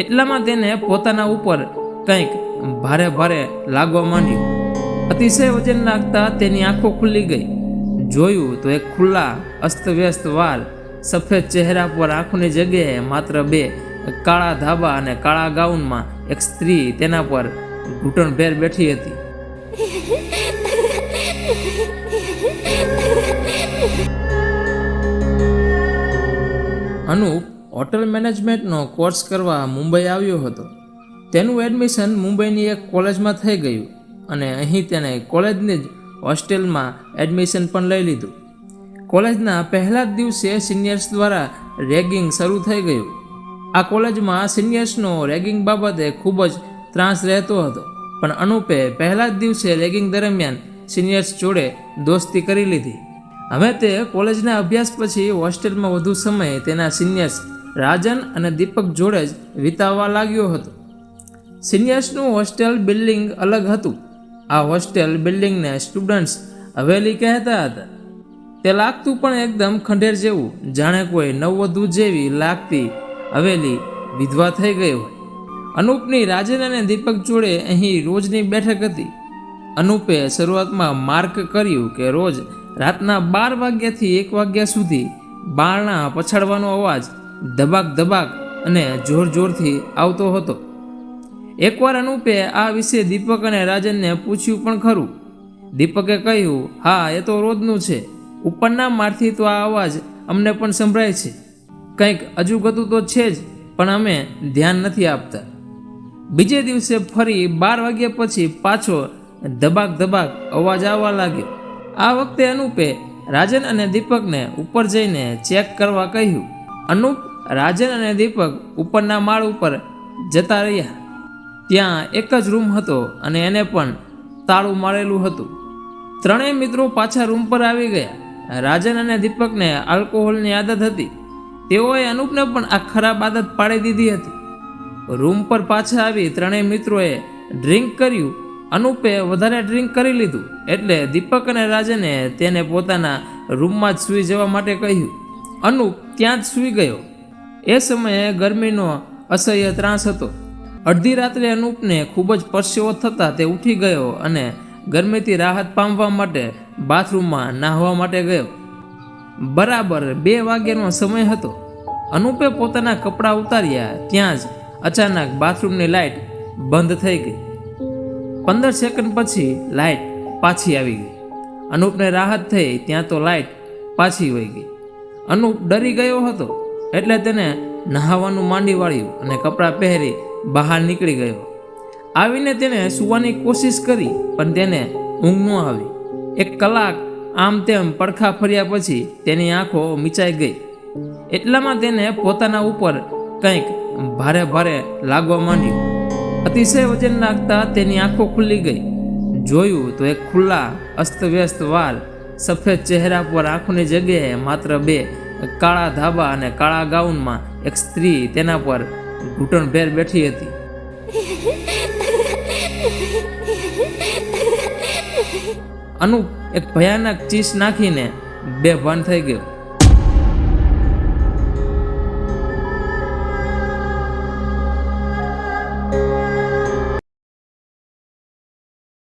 એટલામાં તેને પોતાના ઉપર કંઈક ભારે ભારે લાગવા માંડ્યું. અતિશય વજન લાગતા તેની આંખો ખુલ્લી ગઈ. જોયું તો એક ખુલ્લા, અસ્તવ્યસ્ત વાળ સફેદ ચહેરા પર આંખોની જગ્યાએ માત્ર બે કાળા ધાબા અને કાળા ગાઉનમાં એક સ્ત્રી તેના પર ઘૂંટણભેર બેઠી હતી. હોટલ મેનેજમેન્ટનો કોર્સ કરવા મુંબઈ આવ્યો હતો. તેનું એડમિશન મુંબઈની એક કોલેજમાં થઈ ગયું અને અહીં તેને કોલેજની જ હોસ્ટેલમાં એડમિશન પણ લઈ લીધું. કોલેજના પહેલા જ દિવસે સિનિયર્સ દ્વારા રેગિંગ શરૂ થઈ ગયું. આ કોલેજમાં સિનિયર્સનો રેગિંગ બાબતે ખૂબ જ ત્રાસ રહેતો હતો, પણ અનુપે પહેલા જ દિવસે રેગિંગ દરમિયાન સિનિયર્સ જોડે દોસ્તી કરી લીધી. હવે તે કોલેજના અભ્યાસ પછી હોસ્ટેલમાં વધુ સમય તેના સિનિયર્સ રાજન અને દીપક જોડે જ વિતાવવા લાગ્યો હતો. સિનિયર્સનું હોસ્ટેલ બિલ્ડિંગ અલગ હતું. આ હોસ્ટેલ બિલ્ડિંગને સ્ટુડન્ટ્સ હવેલી કહેતા હતા. તે લાગતું પણ એકદમ ખંડેર જેવું, જાણે કોઈ નવવધુ જેવી લાગતી હવેલી વિધવા થઈ ગઈ અનુપની રાજન અને દીપક જોડે અહીં રોજની બેઠક હતી. અનુપે શરૂઆતમાં માર્ક કર્યું કે રોજ રાતના બાર વાગ્યાથી એક વાગ્યા સુધી બારણા પછાડવાનો અવાજ ધબાક ધબાક અને જોર જોરથી આવતો હતો. એકવાર અનુપે આ વિશે દીપક અને રાજનને પૂછ્યું પણ ખરું. દીપકે કહ્યું, હા, એ તો રોજનું છે. ઉપરના મારથી તો આ અવાજ અમને પણ સંભળાય છે. કંઈક અજુગતું તો છે જ, પણ અમે ધ્યાન નથી આપતા. બીજે દિવસે ફરી બાર વાગ્યા પછી પાછો ધબાક ધબાક અવાજ આવવા લાગ્યો. આ વખતે અનુપે રાજન અને દીપકને ઉપર જઈને ચેક કરવા કહ્યું અનુપ, રાજન અને દીપક ઉપરના માળ ઉપર જતા રહ્યા. ત્યાં એક જ રૂમ હતો અને એને પણ તાળું મારેલું હતું. ત્રણેય મિત્રો પાછા રૂમ પર આવી ગયા. રાજન અને દીપકને આલ્કોહોલની આદત હતી. તેઓએ અનુપને પણ આ ખરાબ આદત પાડી દીધી હતી. રૂમ પર પાછા આવી ત્રણેય મિત્રોએ ડ્રિંક કર્યું. અનુપે વધારે ડ્રિંક કરી લીધું. એટલે દીપક અને રાજને તેને પોતાના રૂમમાં જ સૂઈ જવા માટે કહ્યું. અનુપ ત્યાં જ સૂઈ ગયો. એ સમયે ગરમીનો અસહ્ય ત્રાસ હતો. અડધી રાત્રે અનુપને ખૂબ જ પરસેવો થતાં તે ઉઠી ગયો અને ગરમીથી રાહત પામવા માટે બાથરૂમમાં નાહવા માટે ગયો. બરાબર બે વાગ્યાનો સમય હતો. અનુપે પોતાના કપડાં ઉતાર્યા ત્યાં જ અચાનક બાથરૂમની લાઇટ બંધ થઈ ગઈ. પંદર સેકન્ડ પછી લાઇટ પાછી આવી ગઈ. અનુપને રાહત થઈ ત્યાં તો લાઇટ પાછી વહી ગઈ. અનુપ ડરી ગયો હતો એટલે તેને નહાવાનું માંડી વાળ્યું અને કપડાં પહેરી બહાર નીકળી ગયો. આવીને તેને સૂવાની કોશિશ કરી, પણ તેને ઊંઘ ન આવી. એક કલાક આમ તેમ પડખા ફર્યા પછી તેની આંખો મીચાઈ ગઈ. એટલામાં તેને પોતાના ઉપર કંઈક ભારે ભારે લાગવા માંડ્યું. અતિશય વજન લાગતા તેની આંખો ખુલ્લી ગઈ. જોયું તો એક ખુલ્લા, અસ્તવ્યસ્ત વાળ સફેદ ચહેરા પર આંખની જગ્યાએ માત્ર બે કાળા ધાબા અને કાળા ગાઉનમાં એક સ્ત્રી તેના પર ઘૂંટણભેર બેઠી હતી. અનુપ એક ભયાનક ચીસ નાખીને બેભાન થઈ ગયો.